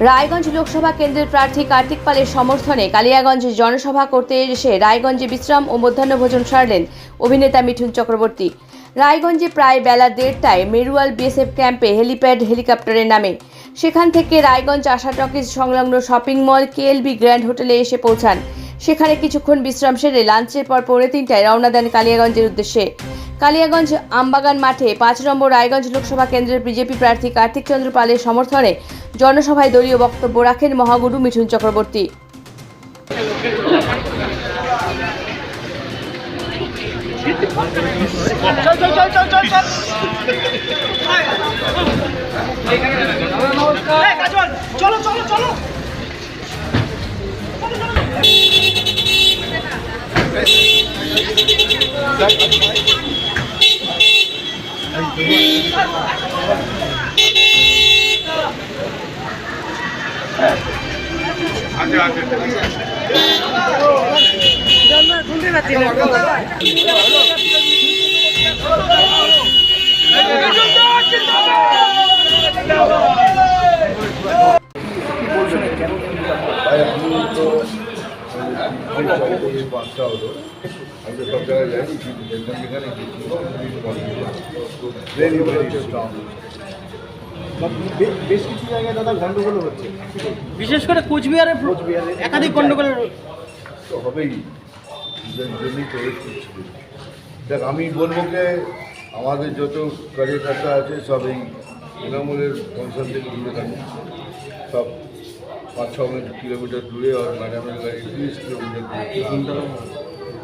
রায়গঞ্জ লোকসভা কেন্দ্রের প্রার্থী কার্তিক পালের সমর্থনে কালিয়াগঞ্জে জনসভা করতে এসে রায়গঞ্জে বিশ্রাম ও মধ্যাহ্নভোজন সারলেন অভিনেতা মিঠুন চক্রবর্তী। রায়গঞ্জে প্রায় বেলা দেড়টায় মেরুয়াল বিএসএফ ক্যাম্পে হেলিপ্যাড হেলিকপ্টারের নামে। সেখান থেকে রায়গঞ্জ আশা টকিজ সংলগ্ন শপিং মল, কেএলবি গ্র্যান্ড হোটেলে এসে পৌঁছান। সেখানে কিছুক্ষণ বিশ্রাম সেরে লাঞ্চের পর পৌনে তিনটায় রওনা দেন কালিয়াগঞ্জের উদ্দেশ্যে। কালিয়াগঞ্জ আমবাগান মাঠে পাঁচ নম্বর রায়গঞ্জ লোকসভা কেন্দ্রের বিজেপি প্রার্থী কার্তিক চন্দ্র পালের সমর্থনে জনসভায় দলীয় বক্তব্য রাখেন মহাগুরু মিঠুন চক্রবর্তী। চল চল পাঁচটা হলো সব জায়গায় যাই কিন্তু ভেরি ভেরি স্ট্রং বেশ কিছু জায়গায় দাদা গন্ডগোল হচ্ছে। বিশেষ করে কোচবিহারের কোচবিহারে একাধিক গন্ডগোলের তো হবেই। জন্যই দেখ আমি বলব যে আমাদের যত কার্যকর্তা আছে সব এই তৃণমূলের কনসার্ন থেকে দূরে থাকে সব পাঁচ ছ মিনিট কিলোমিটার দূরে আর ম্যাডামের গাড়ি তিরিশ কিলোমিটার দূরে।